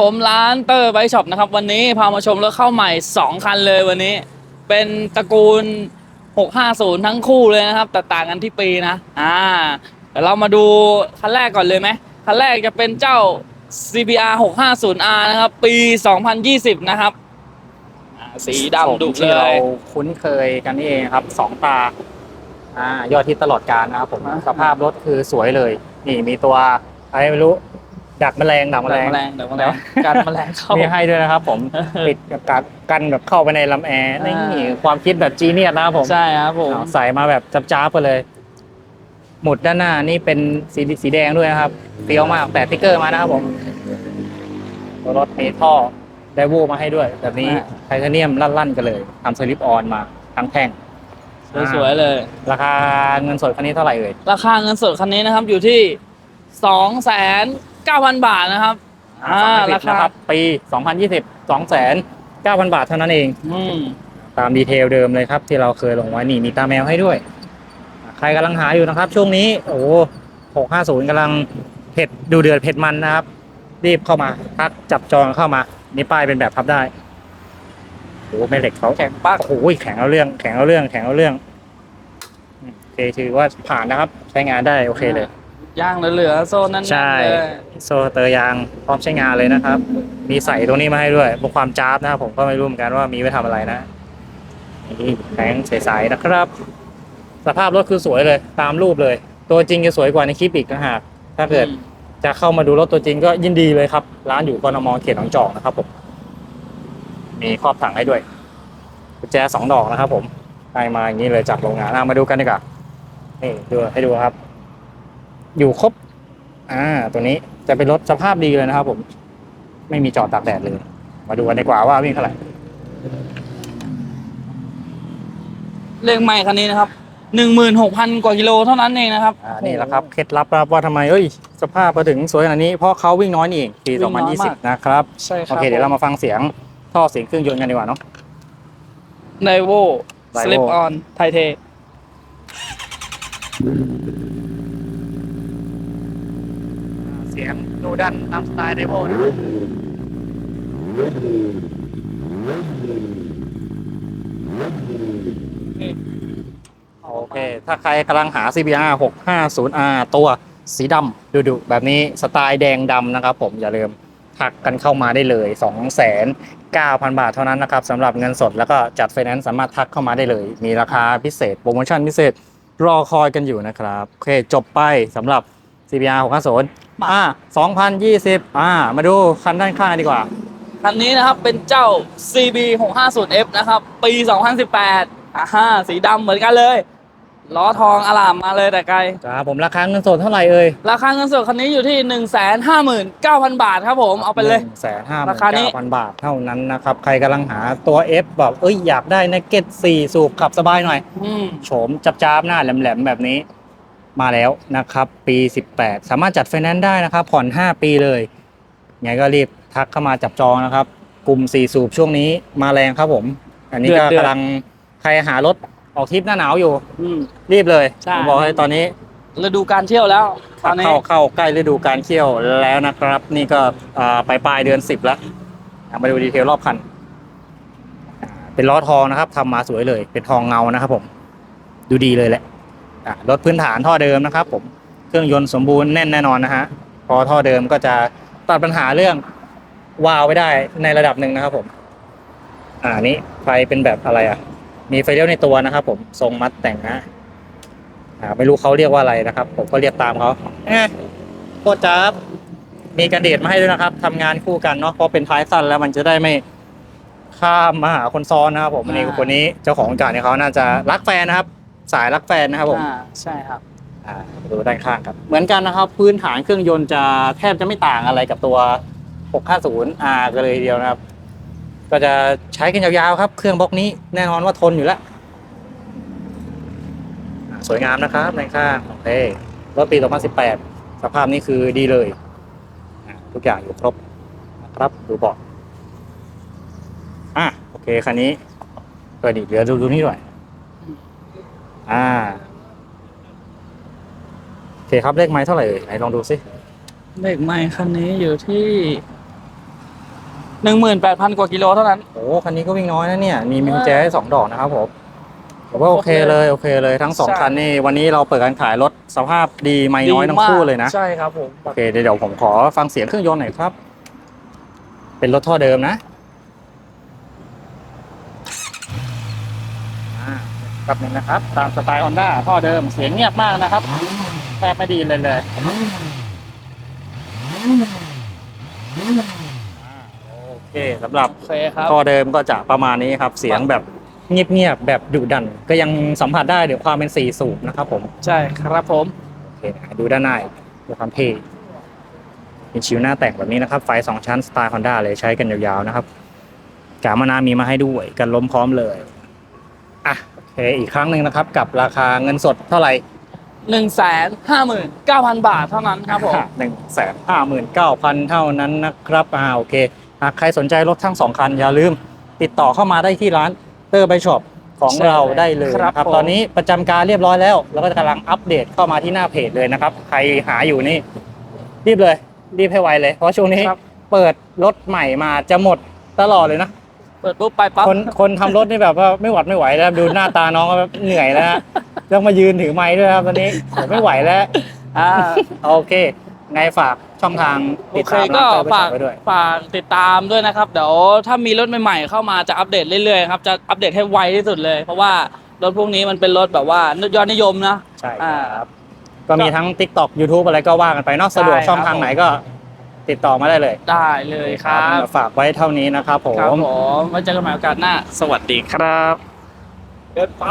ผมร้านเตอร์ไบช็อปนะครับ วันนี้พามาชมรถเข้าใหม่ 2 คันเลยวันนี้ เป็นตระกูล 650 ทั้งคู่เลยนะครับ แต่ต่างกันที่ปีนะอ่าเดี๋ยวเรามาดูคันแรกก่อนเลยไหมคันแรกจะเป็นเจ้า CBR 650R นะครับ ปี 2020 นะครับอ่าสีดำดุที่เลเราย คุ้นเคยกันนี่เองครับสองตาอ่ายอดที่ตลอดการนะครับผมอ่า สภาพรถคือสวยเลย นี่มีตัวอะไรไม่รู้ ดักแมลงดักแมลงแมลงเดี๋ยวแมลงกันแมลงเข้า มีให้ด้วยนะครับ ผมปิดกับกัดกันแบบเข้าไปในลำแอร์อ่านี่ความคิดแบบจีเนียสนะครับผมใช่ครับผมเอาใส่มาแบบจ้าบๆไปเลย หมุดด้านหน้านี่เป็นสีสีแดงด้วยนะครับเฟี้ยวมากแต่ติ๊กเกอร์มานะครับผมตัวรถมีท่อไดโวมาให้ด้วย แบบนี้ไทเทเนียมลั่นๆกันเลยทำสลิปออนมาทั้งแท่ง สวยๆเลย ราคาเงินสดคันนี้เท่าไหร่เอ่ย ราคาเงินสดคันนี้นะครับอยู่ที่สองแส นเก้าพันบาทนะครับ อ่าราราคาคาครับ ปี 2020 2,900 บาทเท่านั้นเอง อืมตามดีเทลเดิมเลยครับ ที่เราเคยลงไว้นี่มีตาแมวให้ด้วย ใครกำลังหาอยู่นะครับ ช่วงนี้ โอ้โห650กำลังเผ็ดดูเดือดเผ็ดมันนะครับ รีบเข้ามาทักจับจองเข้ามา นี่ป้ายเป็นแบบพับได้โอ้โหแม่เหล็กเขาแข็งปักโอ้โหแข็งเอาเรื่อง แข็งเอาเรื่อง แข็งเอาเรื่องอืมโอเคถือว่าผ่านนะครับ ใช้งานได้โอเคเลย ย่างเหลือๆโซนนั้นๆใช่ เลยโซเตอร์ยางพร้อมใช้งานเลยนะครับ มีใส่ตรงนี้มาให้ด้วยพวกความจ้าบนะครับผมก็ไม่รู้เหมือนกันว่ามีไว้ทำอะไรนะนี่แข็งใสๆนะครับ สภาพรถคือสวยเลยตามรูปเลย ตัวจริงจะสวยกว่าในคลิปอีกนะหากถ้าเกิด อืมจะเข้ามาดูรถตัวจริงก็ยินดีเลยครับ ร้านอยู่กนมเขตหนองจอกนะครับผม มีครอบถังให้ด้วยกุญแจสองดอกนะครับผมได้มาอย่างนี้เลยจากโรงงานเอามาดูกันดีกว่านี่ดูให้ดูครับ อยู่ครบ อ่า ตัวนี้จะเป็นรถสภาพดีเลยนะครับผม ไม่มีจอดตากแดดเลย มาดูกันดีกว่าว่าวิ่งเท่าไหร่เลขใหม่คันนี้นะครับหนึ่งหมื่นหกพันกว่ากิโลเท่านั้นเองนะครับอ่านี่แหละครับเคล็ดลับนะครับว่าทำไมเอ้ย สภาพมาถึงสวยขนาดนี้เพราะเขาวิ่งน้อยนี่เองปี วิ่งน้อยมาก 2020 นะครับใช่คโอรับเคเดี๋ยวเรามาฟังเสียงท่อเสียงเครื่องยนต์กันดีกว่าเนาะ ไดโว Daewoo สลิปออนไทเท เสียงดูดันตามสไตล์เดโวนะโอเค ถ้าใครกำลังหา CBR 650R ตัวสีดำดุๆแบบนี้สไตล์แดงดำนะครับผมอย่าลืมทักกันเข้ามาได้เลย 2,900 บาทเท่านั้นนะครับสำหรับเงินสดแล้วก็จัดไฟแนนซ์สามารถทักเข้ามาได้เลย มีราคาพิเศษ โปรโมชั่นพิเศษรอคอยกันอยู่นะครับ โอเค จบไปสำหรับ CBR 650 อ่า2020 อ่า มาดูคันด้านข้างดีกว่า คันนี้นะครับเป็นเจ้า CB 650F นะครับ ปี 2018อ่าฮะสีดำเหมือนกันเลย ล้อทองอลามมาเลยแต่ไกลครับผมราคาเงินสดเท่าไหร่เอ่ยราคาเงินสดคันนี้อยู่ที่ 159,000 บาทครับผมเอาไปเลย แสนห้าราคานี้ พันบาทเท่านั้นนะครับ ใครกำลังหาตัว F แบบเอ้ยอยากได้น g เก็ต4สูบขับสบายหน่อย อืม โฉมจับจ้าบๆหน้าแหลมๆแบบนี้ มาแล้วนะครับ ปี 18 สามารถจัดไฟแนนซ์ได้นะครับ ผ่อน 5 ปีเลยไงก็รีบทักเข้ามาจับจองนะครับ กลุ่ม4สูบช่วงนี้มาแรงครับผม อันนี้ก็เดือดๆกำลังใครหารถออกทริปหน้าหนาวอยู่ อืม รีบเลยใช่ ผมบอกให้ตอนนี้ ฤดูการเที่ยวแล้วตอนนี้ เข้าเข้าใกล้ฤดูการเที่ยวแล้วนะครับ นี่ก็อ่าปลายปลายเดือน10แล้วอะมาดูดีเทลรอบคันอ่าเป็นล้อทองนะครับทำมาสวยเลย เป็นทองเงานะครับผม ดูดีเลยแหละอะ รถพื้นฐานท่อเดิมนะครับ ผมเครื่องยนต์สมบูรณ์แน่นแน่นอนนะฮะพอท่อเดิมก็จะตัดปัญหาเรื่องวาวไปได้ในระดับหนึ่งนะครับผม อ่านี้ไฟเป็นแบบอะไรอะ มีไฟเลี้ยวในตัวนะครับผมทรงมัดแต่งนะอ่าไม่รู้เขาเรียกว่าอะไรนะครับ ผมก็เรียกตามเขาเอ๊ะโคตรจับมีกันเดดมาให้ด้วยนะครับทำงานคู่กันเนาะเพราะเป็นท้ายสั้นแล้วมันจะได้ไม่ข้ามมาหาคนซ้อนนะครับผมอันนี้คนนี้เจ้าของการเนี่ยเขาน่าจะรักแฟนนะครับ สายรักแฟนนะครับผมอ่าใช่ครับอ่าดูด้านข้างครับ เหมือนกันนะครับ พื้นฐานเครื่องยนต์จะแทบจะไม่ต่างอะไรกับตัว 650R กันเลยทีเดียวนะครับ ก็จะใช้กันยาวๆครับ เครื่องบล็อกนี้แน่นอนว่าทนอยู่แล้วอ่าสวยงามนะครับในข้างโอเครถปี 2018 สภาพนี้คือดีเลยอ่าทุกอย่างอยู่ครบนะครับดูเบาะอะโอเคคันนี้เออดีเหลือดูดูนี่หน่อย อ่าโอเคครับเลขไม้เท่าไหร่เอ่ยไหนลองดูสิเลขใหม่คันนี้อยู่ที่หนึ่งหมื่นแปดพันกว่ากิโลเท่านั้น โอ้คันนี้ก็วิ่งน้อยนะเนี่ย มีมีกุญแจให้สองดอกนะครับผมผมว่าโอเคเลยโอเคเลยทั้งสองใช่ คันนี่วันนี้เราเปิดการขายรถสภาพดีไม่น้อยทั้งคู่เลยนะ ใช่ครับผม โอเคเดี๋ยวเดี๋ยวผมขอฟังเสียงเครื่องยนต์หน่อยครับ เป็นรถท่อเดิมนะอ่า แป๊บนึงนะครับ ตามสไตล์ Honda ท่อเดิมเสียงเงียบมากนะครับแทบไม่ไดีเลยเลยอ่าโอเคสำหรับโอเคครับ ท่อเดิมก็จะประมาณนี้ครับ เสียงแบบเงียบๆแบบดุดัน ก็ยังสัมผัสได้ถึงความเป็นสี่สูบนะครับผมใช่ครับผมโอเคนะดูด้านในดูความเท่เป็นชิวหน้าแต่งแบบนี้นะครับ ไฟสองชั้นสไตล์ฮอนด้าเลยใช้กันยาวๆนะครับกามานามีมาให้ด้วย กันล้มพร้อมเลย อะโอ เคอีกครั้งหนึ่งนะครับกับราคาเงินสดเท่าไหร่หนึ่งแสนห้าหมื่นเก้าพันบาทเท่านั้นครับผมหนึ่งแสนห้าหมื่นเก้าพันเท่านั้นนะครับอ่าโอเคหากใครสนใจรถทั้งสองคันอย่าลืม ติดต่อเข้ามาได้ที่ร้านเตอร์ไบช็อปของใช่เราได้เลยครับนะครับผมตอนนี้ประจำการเรียบร้อยแล้วแล้วก็กำลังอัปเดตเข้ามาที่หน้าเพจเลยนะครับ ใครหาอยู่นี่ รีบเลย รีบให้ไวเลย เพราะช่วงนี้ครับเปิดรถใหม่มาจะหมดตลอดเลยนะ เปิดปุ๊บไปปั๊บคนคนทำรถนี่แบบว่าไม่หวัดไม่ไหวแล้วดูหน้าตาน้องก็แบบเหนื่อยแล้วฮะต้องมายืนถือไม้ด้วยครับตอนนี้ผมไม่ไหวแล้วอ่าโอเคไงฝากช่องทางโอติดเคตามก็ร้านเตอร์ไบช็ฝาอกปไว้ด้วย ฝากติดตามด้วยนะครับ เดี๋ยวถ้ามีรถใหม่ๆเข้ามาจะอัปเดตเรื่อยๆครับจะอัปเดตให้ไวที่สุดเลย เพราะว่ารถพวกนี้มันเป็นรถแบบว่ายอดนิยมนะ ใช่อ่าครับ ก็มีทั้ง TikTok YouTube อะไรก็ว่ากันไปเนอกสะดวกใช่ครับ ช่องทางไหนก็ ติดต่อมาได้เลยได้เลยครับฝากไว้เท่านี้นะครับผครับมผมไว้เจอกันใหม่โอกาสหน้า สวัสดีครับเดินไป